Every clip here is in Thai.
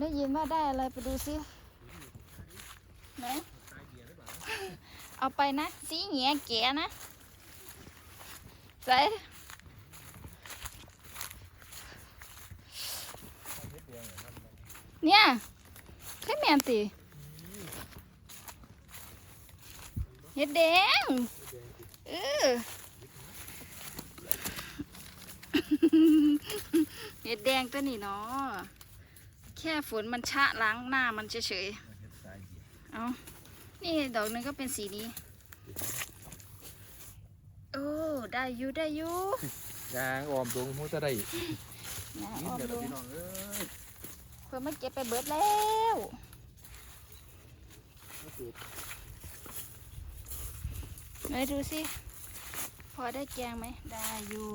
ได้ยินว่าได้อะไรไปดูซิไหนเอาไปนะสีเหียแก่นะใส่เนี่ยแค่แมนติเห็ดแดงเออเห็ดแดงตัวนี้เนาะ แค่ฝนมันชะล้างหน้ามันเฉยๆ เอานี่ดอกหนึงก็เป็นสีนี้ โอ้ ได้อยู่ได้อยู่ยางออมตรงมูจะได้นะนี่อ้อมเดี๋ยวดูพี่น้องเอ้ยเพื่อมันเก็บไปเบิดแล้วไหนดูสิ พอได้แกงไหม ได้อยู่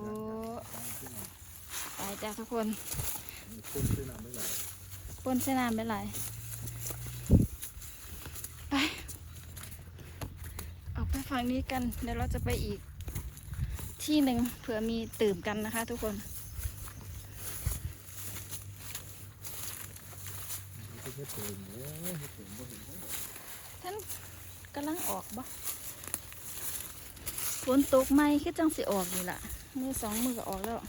ไปจ้าทุกคนคนซื้อน้ำไม่ไหล ปนเสนามไปหลายไปออกไปฝั่งนี้กัน เดี๋ยวเราจะไปอีก ที่หนึ่งเผื่อมีตื่มกันนะคะ ทุกคนไม่ใช่เติมเอ้ยเฮ็ดเติมบ่เห็นท่านกำลังออกบ่ฝนตกไหมคือจังสิออกอยู่ล่ะ มือสองมือก็ออกแล้ว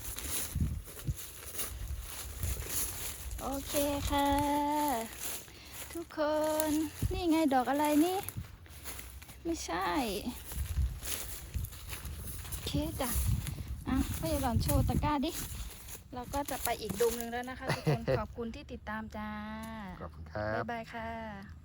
โอเคค่ะ ทุกคนนี่ไงดอกอะไรนี่ ไม่ใช่โอเคจ้ะอะพ่อยายหลอนโชว์ตะกร้าดิ เราก็จะไปอีกดุมหนึ่งแล้วนะคะทุกคน ขอบคุณที่ติดตามจ้าขอบคุณครับ บ๊ายบายค่ะ